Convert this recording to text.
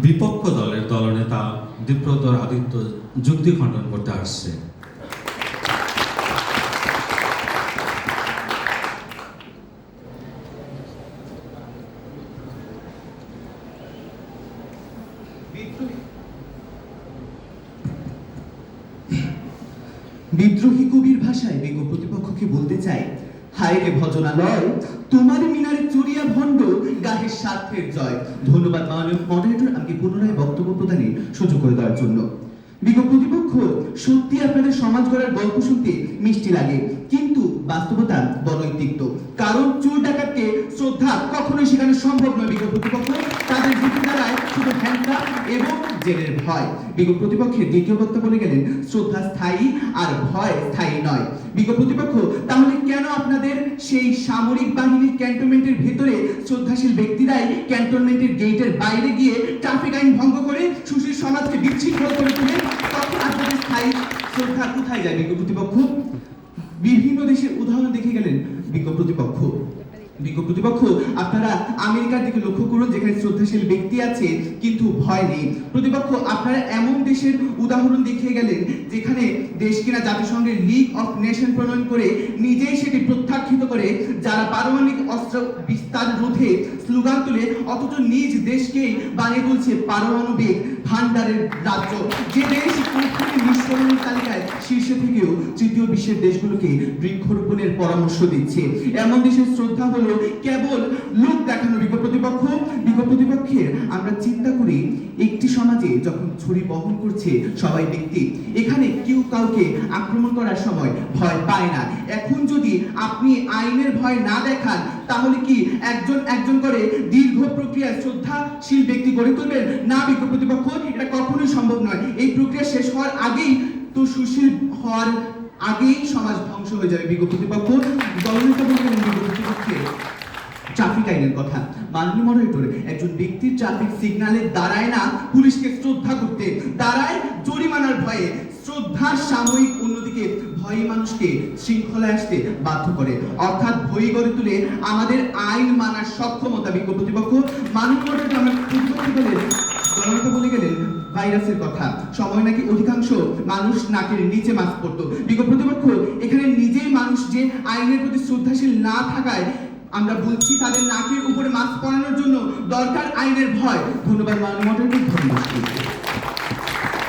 বিপক্ষ দলের দলনেতা দীপ্রদর আদিত্য যুক্তি খণ্ডন করতে আসছে। বিদ্রোহী কবির ভাষায় বেগ প্রতিপক্ষকে বলতে চাই হায় রে ভজনালয় তোমার মিনারে চুরিয়া ভণ্ড গাহের স্বার্থের জয়। ধন্যবাদ মাননীয় মডারেটর আমাকে পুনরায় বক্তব্য প্রদানে সুযোগ করে দেওয়ার জন্য? বিগত প্রতিপক্ষ, সত্যি আপনাদের সমাজ গড়ার গল্প শুনতে মিষ্টি লাগে, কিন্তু বাস্তবতা বড়ই তিক্ত কারণ চুল ডাকাতকে শ্রদ্ধা কখনোই সেখানে সম্ভব নয় বিগত প্রতিপক্ষ। জেলের ভয়। বিগ প্রতিপক্ষের দ্বিতীয় বক্তা বলে গেলেন, শ্রদ্ধা স্থায়ী আর ভয় স্থায়ী নয়। বিগ প্রতিপক্ষ, তাহলে কেন আপনাদের সেই সামরিক বাহিনীর ক্যান্টনমেন্টের ভেতরে শ্রদ্ধাশীল ব্যক্তিরাই ক্যান্টনমেন্টের গেটের বাইরে গিয়ে ট্রাফিক আইন ভঙ্গ করে সুশীল সমাজকে বিচ্ছিন্ন করে তোলে তখন আপনাদের স্থায়ী শ্রদ্ধা কোথায় যায়? বিজ্ঞ প্রতিপক্ষ, বিভিন্ন দেশের উদাহরণ দেখে গেলেন বিজ্ঞ প্রতিপক্ষ। বিজ্ঞ প্রতিপক্ষ, আপনারা আমেরিকার দিকে লক্ষ্য করুন, যেখানে শ্রদ্ধাশীল ব্যক্তি আছে, কিন্তু ভয় নেই। প্রতিপক্ষ, আপনারা এমন দেশের উদাহরণ দেখিয়ে গেলেন, যেখানে দেশ কিনা জাতিসংঘের লিগ অফ নেশন প্রণয়ন করে নিজেই সেটি প্রত্যাখ্যিত করে, যারা পারমাণবিক অস্ত্র বিস্তার রোধে স্লোগান তুলে, অথচ নিজ দেশকেই বানিয়ে তুলছে পারমাণবিক ভান্ডারের রাজ্য। যে দেশ কখনোই তৃতীয় বিশ্বের দেশগুলোকে বৃক্ষরোপণের পরামর্শ দিচ্ছে। এমন দেশের শ্রদ্ধা হলো কেবল লোক দেখানো বিজ্ঞ প্রতিপক্ষ। বিজ্ঞ প্রতিপক্ষের আমরা চিন্তা করি, একটি সমাজে যখন ছুরি বহন করছে সবাই ব্যক্তি, এখানে কেউ কাউকে আক্রমণ করার সময় ভয় পায় না। এখন যদি আপনি আইনের ভয় না দেখান, তাহলে কি একজন একজন করে দীর্ঘ প্রক্রিয়ায় শ্রদ্ধাশীল ব্যক্তি গড়ে তুলবেন? না, বিজ্ঞ প্রতিপক্ষ, এটা কখনোই সম্ভব নয়। এই প্রক্রিয়া শেষ হওয়ার আগেই তো সুশীল হওয়ার আগেই সমাজ ধ্বংস হয়ে যাবে বিজ্ঞ প্রতিপক্ষ। দলনেতা প্রতিপক্ষে ট্রাফিক আইনের কথা। মাননীয় মডারেটর, একজন ব্যক্তির ট্রাফিক সিগন্যালে দাঁড়ায় না, পুলিশকে শ্রদ্ধা করতে। দাঁড়ায় জরিমানার ভয়ে। শ্রদ্ধা সাময়িক অন্যদিকে ভয়ই মানুষকে শৃঙ্খলায় আসতে বাধ্য করে। অর্থাৎ ভয় গড়ে তুলে আমাদের আইন মানার সক্ষমতা বিজ্ঞ প্রতিপক্ষ। মাননীয় ভাইরাসের কথা। সময় নাকি অধিকাংশ মানুষ নাকের নিচে মাস্ক পরত বিজ্ঞ প্রতিপক্ষ, এখানে নিজেই মানুষ যে আইনের প্রতি শ্রদ্ধাশীল না থাকায় আমরা বলছি তাদের নাকের উপরে মাস্ক পরানোর জন্য দরকার আইনের ভয়। ধন্যবাদ মডারেটর ধন্যবাদ।